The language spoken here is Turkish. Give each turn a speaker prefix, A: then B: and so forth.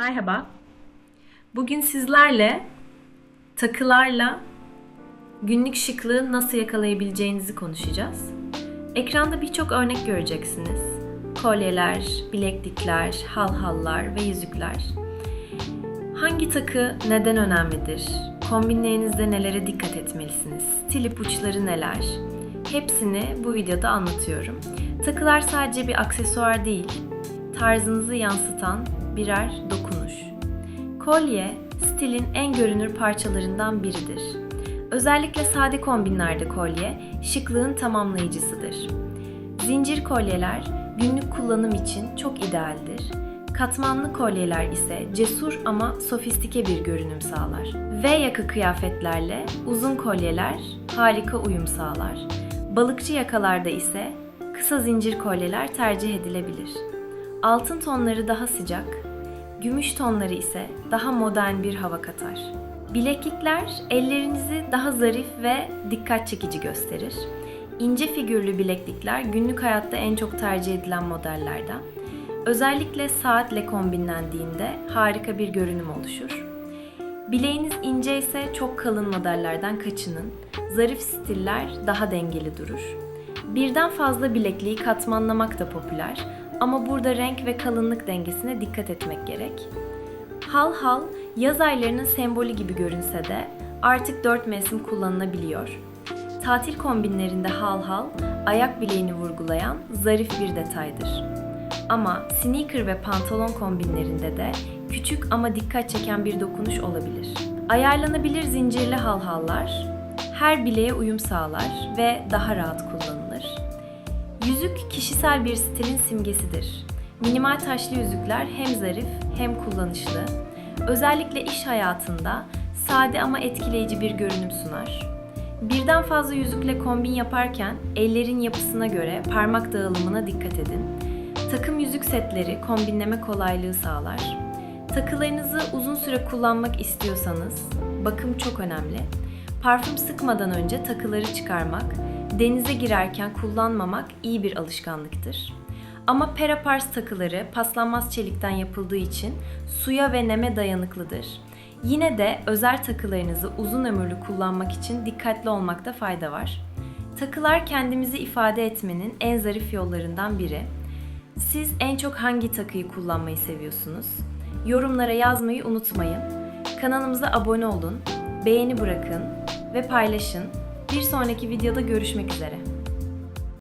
A: Merhaba. Bugün sizlerle takılarla günlük şıklığı nasıl yakalayabileceğinizi konuşacağız. Ekranda birçok örnek göreceksiniz. Kolyeler, bileklikler, halhallar ve yüzükler. Hangi takı neden önemlidir? Kombinlerinizde nelere dikkat etmelisiniz? Stil ipuçları neler? Hepsini bu videoda anlatıyorum. Takılar sadece bir aksesuar değil, tarzınızı yansıtan birer dokunuş. Kolye, stilin en görünür parçalarından biridir. Özellikle sade kombinlerde kolye, şıklığın tamamlayıcısıdır. Zincir kolyeler günlük kullanım için çok idealdir. Katmanlı kolyeler ise cesur ama sofistike bir görünüm sağlar. V yaka kıyafetlerle uzun kolyeler harika uyum sağlar. Balıkçı yakalarda ise kısa zincir kolyeler tercih edilebilir. Altın tonları daha sıcak, gümüş tonları ise daha modern bir hava katar. Bileklikler ellerinizi daha zarif ve dikkat çekici gösterir. İnce figürlü bileklikler günlük hayatta en çok tercih edilen modellerden. Özellikle saatle kombinlendiğinde harika bir görünüm oluşur. Bileğiniz ince ise çok kalın modellerden kaçının. Zarif stiller daha dengeli durur. Birden fazla bilekliği katmanlamak da popüler ama burada renk ve kalınlık dengesine dikkat etmek gerek. Hal hal yaz aylarının sembolü gibi görünse de artık dört mevsim kullanılabiliyor. Tatil kombinlerinde hal hal ayak bileğini vurgulayan zarif bir detaydır. Ama sneaker ve pantolon kombinlerinde de küçük ama dikkat çeken bir dokunuş olabilir. Ayarlanabilir zincirli halhallar her bileğe uyum sağlar ve daha rahat kullanılır. Yüzük kişisel bir stilin simgesidir. Minimal taşlı yüzükler hem zarif hem kullanışlı. Özellikle iş hayatında sade ama etkileyici bir görünüm sunar. Birden fazla yüzükle kombin yaparken ellerin yapısına göre parmak dağılımına dikkat edin. Takım yüzük setleri kombinleme kolaylığı sağlar. Takılarınızı uzun süre kullanmak istiyorsanız bakım çok önemli. Parfüm sıkmadan önce takıları çıkarmak, denize girerken kullanmamak iyi bir alışkanlıktır. Ama perapars takıları paslanmaz çelikten yapıldığı için suya ve neme dayanıklıdır. Yine de özel takılarınızı uzun ömürlü kullanmak için dikkatli olmakta fayda var. Takılar kendimizi ifade etmenin en zarif yollarından biri. Siz en çok hangi takıyı kullanmayı seviyorsunuz? Yorumlara yazmayı unutmayın. Kanalımıza abone olun, beğeni bırakın ve paylaşın. Bir sonraki videoda görüşmek üzere.